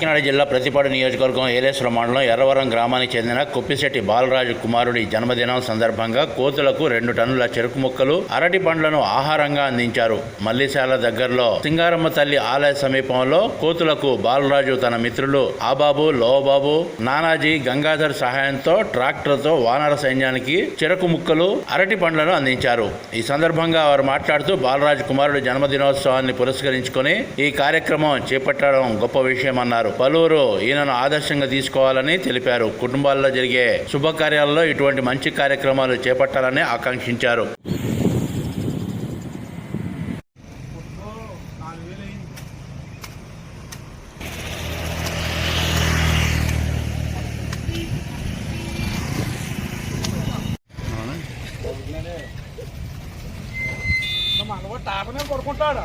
కాకినాడ జిల్లా ప్రతిపాడు నియోజకవర్గం ఏలేశ్వరం మండలం ఎర్రవరం గ్రామానికి చెందిన కొప్పిశెట్టి బాలరాజు కుమారుడి జన్మదినం సందర్భంగా కోతులకు రెండు టన్నుల చెరుకు ముక్కలు అరటి పండ్లను ఆహారంగా అందించారు. మల్లిశాల దగ్గరలో సింగారమ్మ తల్లి ఆలయ సమీపంలో కోతులకు బాలరాజు తన మిత్రులు ఆబాబు లోబాబు నానాజీ గంగాధర్ సహాయంతో ట్రాక్టర్తో వానర సైన్యానికి చెరకు ముక్కలు అరటి పండ్లను అందించారు. ఈ సందర్భంగా వారు మాట్లాడుతూ బాలరాజు కుమారుడి జన్మదినోత్సవాన్ని పురస్కరించుకొని ఈ కార్యక్రమం చేపట్టడం గొప్ప విషయమన్నారు. పలువురు ఈయనను ఆదర్శంగా తీసుకోవాలని తెలిపారు. కుటుంబాల్లో జరిగే శుభకార్యాలలో ఇటువంటి మంచి కార్యక్రమాలు చేపట్టాలని ఆకాంక్షించారు. మనవాడు తాపనే పడుకుంటాడా?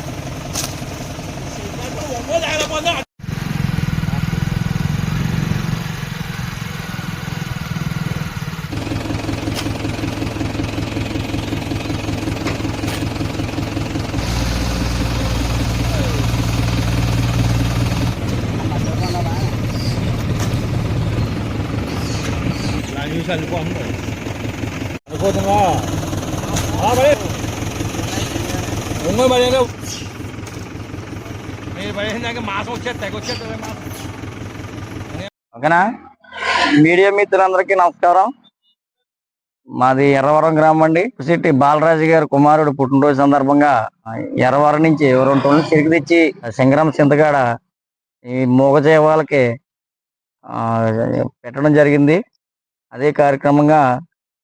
nữa sân của ông rồi. Cô thằng đó. À, bà đi. Đúng rồi bà đi đâu. ఓకేనా? మీడియా మిత్రులందరికీ నమస్కారం. మాది ఎర్రవరం గ్రామం అండి. సిట్టి బాలరాజు గారి కుమారుడు పుట్టినరోజు సందర్భంగా ఎర్రవరం నుంచి రెండు టన్నులు తిరిగి తెచ్చి సింగరం చింతకాడ ఈ మూగజీవాలకి పెట్టడం జరిగింది. అదే కార్యక్రమంగా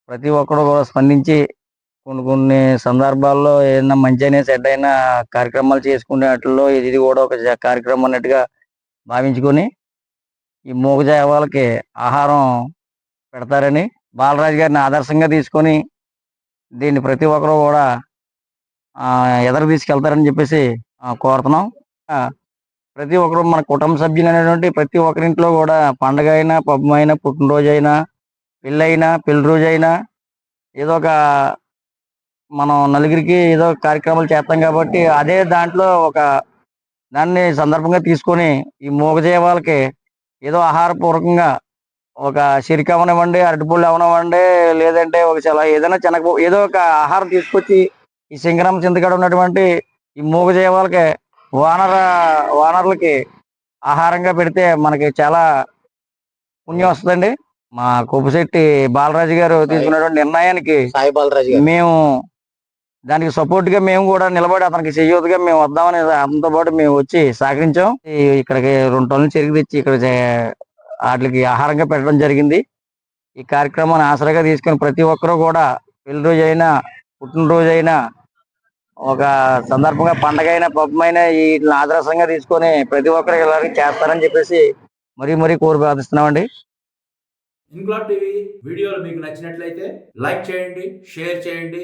ప్రతి ఒక్కరు కూడా స్పందించి కొన్ని కొన్ని సందర్భాల్లో ఏదైనా మంచి అయినా చెడ్డ అయినా కార్యక్రమాలు చేసుకునే వాటిల్లో ఇది కూడా ఒక కార్యక్రమం అన్నట్టుగా భావించుకొని ఈ మూగజావాలకి ఆహారం పెడతారని బాలరాజు గారిని ఆదర్శంగా తీసుకొని దీన్ని ప్రతి ఒక్కరు కూడా ఎదరు తీసుకెళ్తారని చెప్పేసి కోరుతున్నాం. ప్రతి ఒక్కరు మన కుటుంబ సభ్యులు అనేటువంటి ప్రతి ఒక్కరింట్లో కూడా పండగ అయినా పబ్బం అయినా పుట్టినరోజు అయినా పెళ్ళైనా పెళ్ళి రోజు అయినా ఏదో ఒక మనం నలుగురికి ఏదో కార్యక్రమాలు చేస్తాం కాబట్టి అదే దాంట్లో ఒక దాన్ని సందర్భంగా తీసుకొని ఈ మూగజీవాలకి ఏదో ఆహారపూర్వకంగా ఒక సిరికి అవనివ్వండి అరటిపళ్ళు అవనివ్వండి లేదంటే ఒక చాలా ఏదైనా చిన్న ఏదో ఒక ఆహారం తీసుకొచ్చి ఈ సింగరం చింతకాడ ఉన్నటువంటి ఈ మూగజీవాలకి వానర వానరులకి ఆహారంగా పెడితే మనకి చాలా పుణ్యం వస్తుందండి. మా కొప్పుశెట్టి బాలరాజు గారు తీసుకున్నటువంటి నిర్ణయానికి సాయి బాలరాజు మేము దానికి సపోర్ట్గా మేము కూడా నిలబడి అతనికి చెయ్యొద్దుగా మేము వద్దామని అతనితో పాటు మేము వచ్చి సహకరించాం. ఇక్కడికి రెండు టన్నులు చెరుకు తెచ్చి ఇక్కడ చే- వాటికి ఆహారంగా పెట్టడం జరిగింది. ఈ కార్యక్రమాన్ని ఆసరాగా తీసుకొని ప్రతి ఒక్కరూ కూడా పెళ్ళి రోజు అయినా పుట్టినరోజు అయినా ఒక సందర్భంగా పండగ అయినా పబ్బమైనా వీటిని ఆదర్శంగా తీసుకొని ప్రతి ఒక్కరు ఇలాగే చేస్తారని చెప్పేసి మరీ మరీ కోరి ప్రార్థిస్తున్నామండి. ఇంకులాబ్ టీవీ వీడియోలు మీకు నచ్చినట్లయితే లైక్ చేయండి షేర్ చేయండి.